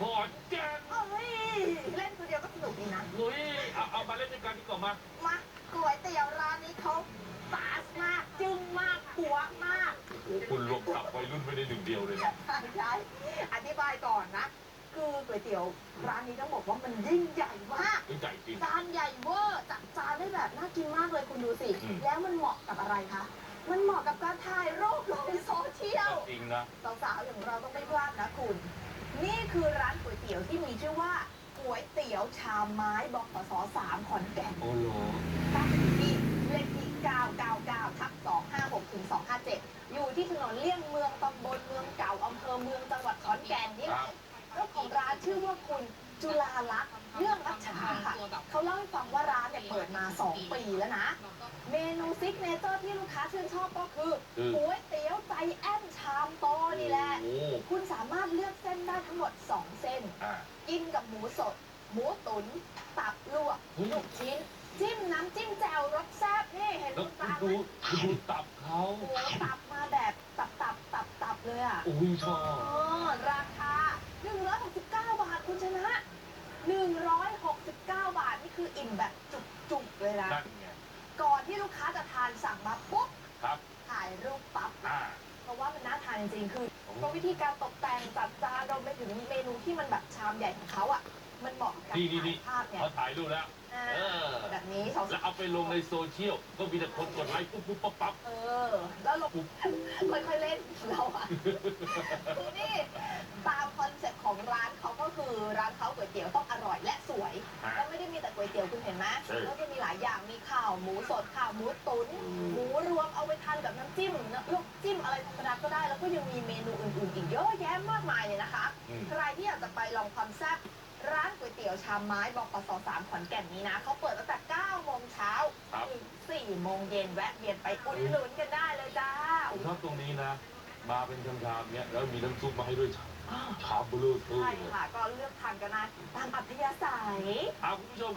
ขอนแก่นเอ้ยเล่นตัวเดียวก็สนุกดีนะนุ้ยเอาเอามาเล่นด้วยกันดีกว่ามามา ก๋วยเตี๋ยวร้านนี้เขาฟาสมาก จึ้งมากปัวมากโอ้โหคุณรวมสับวัยรุ่นไม่ได้หนึ่งเดียวเลยนะใช่ใช่อธิบายก่อนนะ คือก๋วยเตี๋ยวร้านนี้ต้องบอกว่ามันยิ่งใหญ่มากใหญ่จริง จานใหญ่เวอร์จัดจานได้แบบน่ากินมากเลยคุณดูสิ อืม แล้วมันเหมาะกับอะไรคะ มันเหมาะกับการถ่ายรูปลงโซเชียล จริงนะ สาวๆอย่างเราต้องไม่พลาดนะคุณนี่ คือร้านก๋วยเตี๋ยวที่มีชื่อว่าก๋วยเตี๋ยวชามไม้บกสสามขอนแก่นโอ้โหตั้งอยู่ที่เลขที่ 999ทับ256ถึง257 อยู่ที่ถนนเลี่ยงเมืองตำบลเมืองเก่าอำเภอเมืองจังหวัดขอนแก่นนี่แหละเจ้าของร้านชื่อว่าคุณจุลาลักษณ์เรื่องรัชชาค่ะเขาเล่าให้ฟังว่าร้านเนี่ยเปิดมา 2 ปีแล้วนะ เมนูซิกเนเจอร์ที่ลูกค้าชื่นชอบก็คือคือก๋วยเตี๋ยวใจแอนชามโตนี่แหละ โอ้ คุณสามารถเลือกเส้นได้ทั้งหมด 2 เส้น อ่ากินกับหมูสด หมูตุ๋นตับลวกเฮ้ยลูกชิ้น จิ้มน้ำจิ้มแจ่วรสแซ่บนี่เห็นแล้วคุณคุณตาไหมดูคุณดูตับเขาโอ้โหตับมาแบบตับตับตับตับเลยอะโอ้ยชอบเออราคา 169 บาทคุณชนะ 169 บาท นี่คืออิ่มแบบจุกๆเลยนะ นั่นไงก่อนที่ลูกค้าจะทานสั่งมาปุ๊บครับถ่ายรูปปั๊บ อ่าเพราะ ว่ามันน่าทานจริงๆ คือโอ้เพราะวิธีการตกแต่งจัดจานรวมไปถึงเมนูที่มันแบบชามใหญ่ของเขาอะ มันเหมาะกับการนี่นี่นี่ถ่ายภาพเนี่ยเขาถ่ายรูปแล้ว อ่าเออ แบบนี้สาวแล้วเอาไปลงในโซเชียล ก็มีแต่คนกดไลค์ปุ๊บปุ๊บปั๊บปั๊บๆเออ แล้วเราค่อยๆเล่นเราอะ คือนี่ตามคอนเซ็ปต์ของร้านเขาก็คือร้านเขาก๋วยเตี๋ยวต้องอร่อยและสวยอ่าแล้วไม่ได้มีแต่ก๋วยเตี๋ยวคุณเห็นไหมเออก็จะมีหลายอย่าง มีข้าวหมูสดข้าวหมูตุ๋นหมูรวมเอาไปทานกับน้ำจิ้มน้ำลูกจิ้มอะไรธรรมดา ก็ได้แล้วก็ยังมีเมนูอื่นๆอีกเยอะแยะมากมายเลยนะคะ อืม ใครที่อยากจะไปลองความแซ่บร้านก๋วยเตี๋ยวชามไม้บกสสามขอนแก่นนี้นะเขาเปิดตั้งแต่9โมงเช้าครับ ถึง4โมงเย็นแวะเวียนไปอุดหนุนกันได้เลยจ้าผมชอบตรงนี้นะ มาเป็นชามๆเนี้ยแล้วมีน้ำซุปมาให้ด้วยชามเบลูทูใช่ค่ะก็เลือกทานกันนะตามอัธยาศัยอ่าคุณผู้ชม